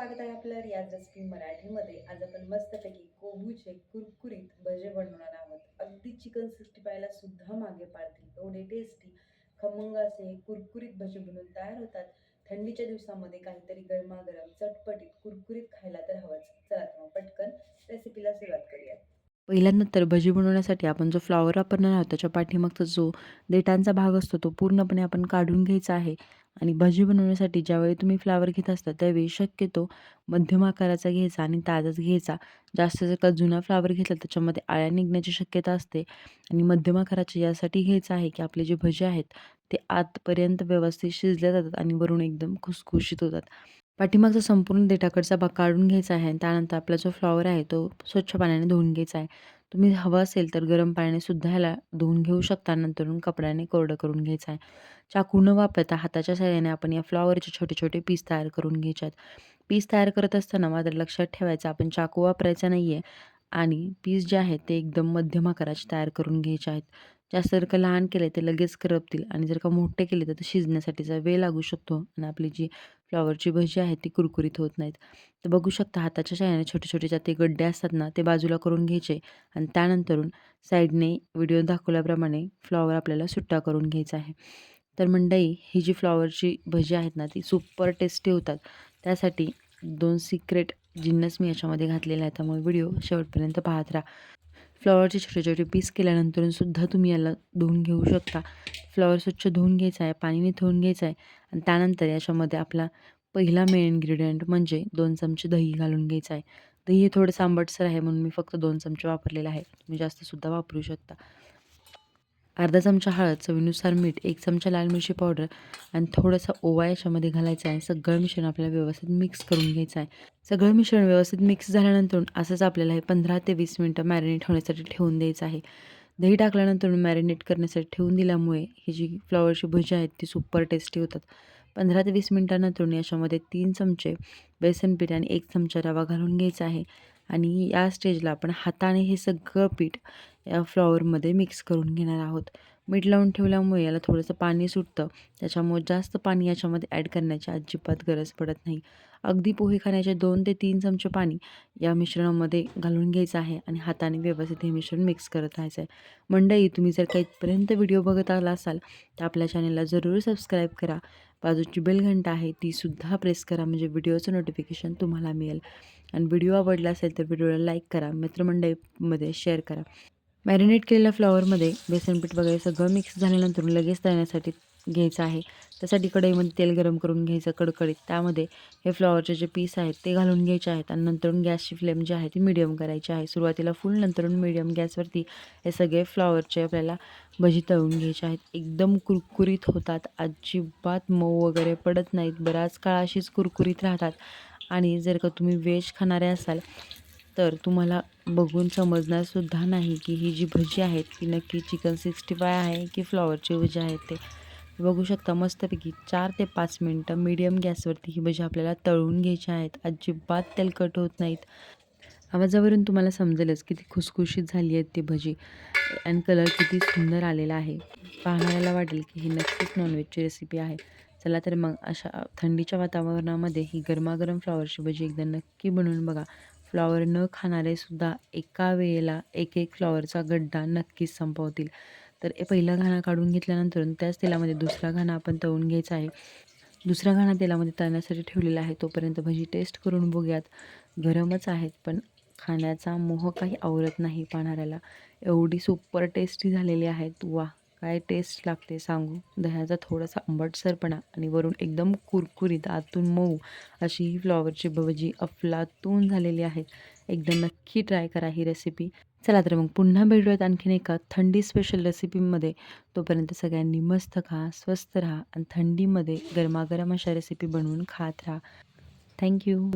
स्वागत आहे आपलं रियाज रेसिपी मराठीमध्ये. आज आपण मस्तपैकी कोबूचे कुरकुरीत भजे बनवणार आहोत. अगदी चिकन सिक्स्टी फायला सुद्धा मागे पाडतील. एवढे टेस्टी खमंग असे हे कुरकुरीत भजे बनवून तयार होतात. थंडीच्या दिवसामध्ये काहीतरी गरमागरम चटपटीत कुरकुरीत खायला तर हवंच. चला तर मग पटकन रेसिपीला सुरुवात करूया पहिल्यांदा तर भजी बनवण्यासाठी आपण जो फ्लॉवर वापरणार आहोत त्याच्या पाठीमागचा जो देठांचा भाग असतो तो पूर्णपणे आपण काढून घ्यायचा आहे. आणि भजी बनवण्यासाठी ज्यावेळी तुम्ही फ्लावर घेत असता त्यावेळी शक्यतो मध्यम आकाराचा घ्यायचा आणि ताजाच घ्यायचा. जास्त जर का जुना फ्लावर घेतला त्याच्यामध्ये आळ्या निघण्याची शक्यता असते. आणि मध्यम आकाराचे यासाठी घ्यायचं आहे की आपले जे भजे आहेत ते आतपर्यंत व्यवस्थित शिजल्या जातात आणि वरून एकदम खुसखुशीत होतात. पाठीमागचा संपूर्ण देठाकडचा भाग काढून घ्यायचा आहे आणि त्यानंतर आपला जो फ्लॉवर आहे तो स्वच्छ पाण्याने धुवून घ्यायचा आहे. तुम्ही हवं असेल तर गरम पाण्याने सुद्धा ह्याला धुवून घेऊ शकता. नंतरून कपड्याने कोरडं करून घ्यायचं आहे. चाकू न वापरता हाताच्या सहाय्याने आपण या फ्लॉवरचे छोटे छोटे पीस तयार करून घ्यायचे आहेत पीस तयार करत असताना मात्र लक्षात ठेवायचं आपण चाकू वापरायचा नाही आहे आणि पीस जे आहेत ते एकदम मध्यम आकाराचे तयार करून घ्यायचे आहेत. जास्त जर का लहान केले ते लगेच करपतील आणि जर का मोठे केले तर शिजण्यासाठीचा वेळ लागू शकतो. आणि आपली जी फ्लॉवरची भजी आहेत ती कुरकुरीत होत नाहीत. तर बघू शकता हाताच्या सहाय्याने छोटे छोटे ज्या ते गड्डे असतात ना ते बाजूला करून घ्यायचे आणि त्यानंतरून साईडने व्हिडिओ दाखवल्याप्रमाणे फ्लॉवर आपल्याला सुट्टा करून घ्यायचा आहे. तर मंडई ही जी फ्लॉवरची भजी आहेत ना ती सुपर टेस्टी होतात. त्यासाठी दोन सिक्रेट जिन्नस मी याच्यामध्ये घातलेला आहे त्यामुळे व्हिडिओ शेवटपर्यंत पाहत राहा. फ्लॉवरचे छोटे छोटे पीस केल्यानंतरसुद्धा तुम्ही याला धुवून घेऊ शकता. फ्लॉवर स्वच्छ धुवून घ्यायचा आहे पाणीने धुवून घ्यायचं आहे आणि त्यानंतर याच्यामध्ये आपला पहिला मेन इन्ग्रेडियंट म्हणजे दोन चमचे दही घालून घ्यायचं आहे. दही हे थोडंसं आंबटसर आहे म्हणून मी फक्त दोन चमचे वापरलेलं आहे तुम्ही जास्तसुद्धा वापरू शकता. अर्धा चमचा हळद चवीनुसार मीठ एक चमचा लाल मिरची पावडर आणि थोडंसं ओवा याच्यामध्ये घालायचं आहे. सगळं मिश्रण आपल्याला व्यवस्थित मिक्स करून घ्यायचं आहे. सगळं मिश्रण व्यवस्थित मिक्स झाल्यानंतर असंच आपल्याला हे पंधरा ते वीस मिनटं मॅरिनेट होण्यासाठी ठेवून द्यायचं आहे. दही टाकल्यानंतर मॅरिनेट करण्यासाठी ठेवून दिल्यामुळे ही जी फ्लॉवरची भजी आहेत ती सुपर टेस्टी होतात. पंधरा ते वीस मिनिटानंतर याच्यामध्ये तीन चमचे बेसन पीठ आणि एक चमचा रवा घालून घ्यायचा आहे. आणि या स्टेजला आपण हाताने हे सगळं पीठ या फ्लॉवरमध्ये मिक्स करून घेणार आहोत. मीठ लावून ठेवल्यामुळे याला थोडंसं पाणी सुटतं. त्याच्यामुळे जास्त पाणी याच्यामध्ये ॲड करण्याची अजिबात गरज पडत नाही. अगदी पोहे खाण्याचे दोन ते तीन चमचे पाणी या मिश्रणामध्ये घालून घ्यायचं आहे आणि हाताने व्यवस्थित हे मिश्रण मिक्स करत राहायचं आहे मंडळी तुम्ही जर का इथपर्यंत व्हिडिओ बघत आला असाल तर आपल्या चॅनलला जरूर सबस्क्राईब करा. बाजूची बेल घंटा आहे तीसुद्धा प्रेस करा म्हणजे व्हिडिओचं नोटिफिकेशन तुम्हाला मिळेल. आणि व्हिडिओ आवडला असेल तर व्हिडिओला लाईक करा. मित्रमंडळीमध्ये शेअर करा. मॅरिनेट केलेल्या फ्लॉवरमध्ये बेसन पीठ वगैरे सगळं मिक्स झाल्यानंतर लगेच तळण्यासाठी घ्यायचं आहे. त्यासाठी कढईमध्ये तेल गरम करून घ्यायचं कडकडीत. त्यामध्ये हे फ्लॉवरचे जे पीस आहेत ते घालून घ्यायचे आहेत आणि नंतरून गॅसची फ्लेम जी आहे ती मिडियम करायची आहे. सुरुवातीला फुल नंतरून मिडियम गॅसवरती हे सगळे फ्लॉवरचे आपल्याला भजी तळून घ्यायचे आहेत. एकदम कुरकुरीत होतात. अजिबात मऊ वगैरे पडत नाहीत. बराच काळ अशीच कुरकुरीत राहतात. आणि जर का तुम्ही व्हेज खाणारे असाल तर तुम्हाला बघून समजणारसुद्धा नाही की ही जी भजी आहेत ती नक्की चिकन सिक्स्टी फाय आहे की फ्लॉवरची भजी आहेत ते. बघू शकता मस्तपैकी चार ते पाच मिनटं मीडियम गॅसवरती ही भजी आपल्याला तळून घ्यायची आहेत. अजिबात तेलकट होत नाहीत. आवाजावरून तुम्हाला समजेलच किती खुसखुशीत झाली आहेत ती भजी. आणि कलर किती सुंदर आलेला आहे. पाहणाऱ्याला वाटेल की ही नक्कीच नॉनव्हेजची रेसिपी आहे. चला तर मग अशा थंडीच्या वातावरणामध्ये ही गरमागरम फ्लॉवरची भजी एकदा नक्की बनवून बघा. फ्लॉवर न खाणारे सुद्धा एका वेळेला एक एक फ्लॉवरचा गड्डा नक्कीच संपवतील. तर हे पहिला घाणा काढून घेतल्यानंतर त्याच तेलामध्ये दुसरा घाणा आपण तळून घ्यायचा आहे. दुसरा घाणा तेलामध्ये तळण्यासाठी ठेवलेला आहे तोपर्यंत भजी टेस्ट करून बघूयात. गरमच आहेत पण खाण्याचा मोह काही आवरत नाही पाहणाऱ्याला. एवढी सुपर टेस्टी झालेली आहेत. वा काय टेस्ट लागते सांगू? दह्याचा थोडासा आंबटसरपणा आणि वरून एकदम कुरकुरीत आतून मऊ अशी ही फ्लॉवरची भजी अफलातून झालेली आहे. एकदम नक्की ट्राय करा ही रेसिपी चला तर मग पुन्हा भेटूयात आणखीन एका थंडी स्पेशल रेसिपीमध्ये तोपर्यंत सगळ्यांनी मस्त खा स्वस्त राहा आणि थंडीमध्ये गरमागरम अशा रेसिपी बनवून खात राहा. थँक्यू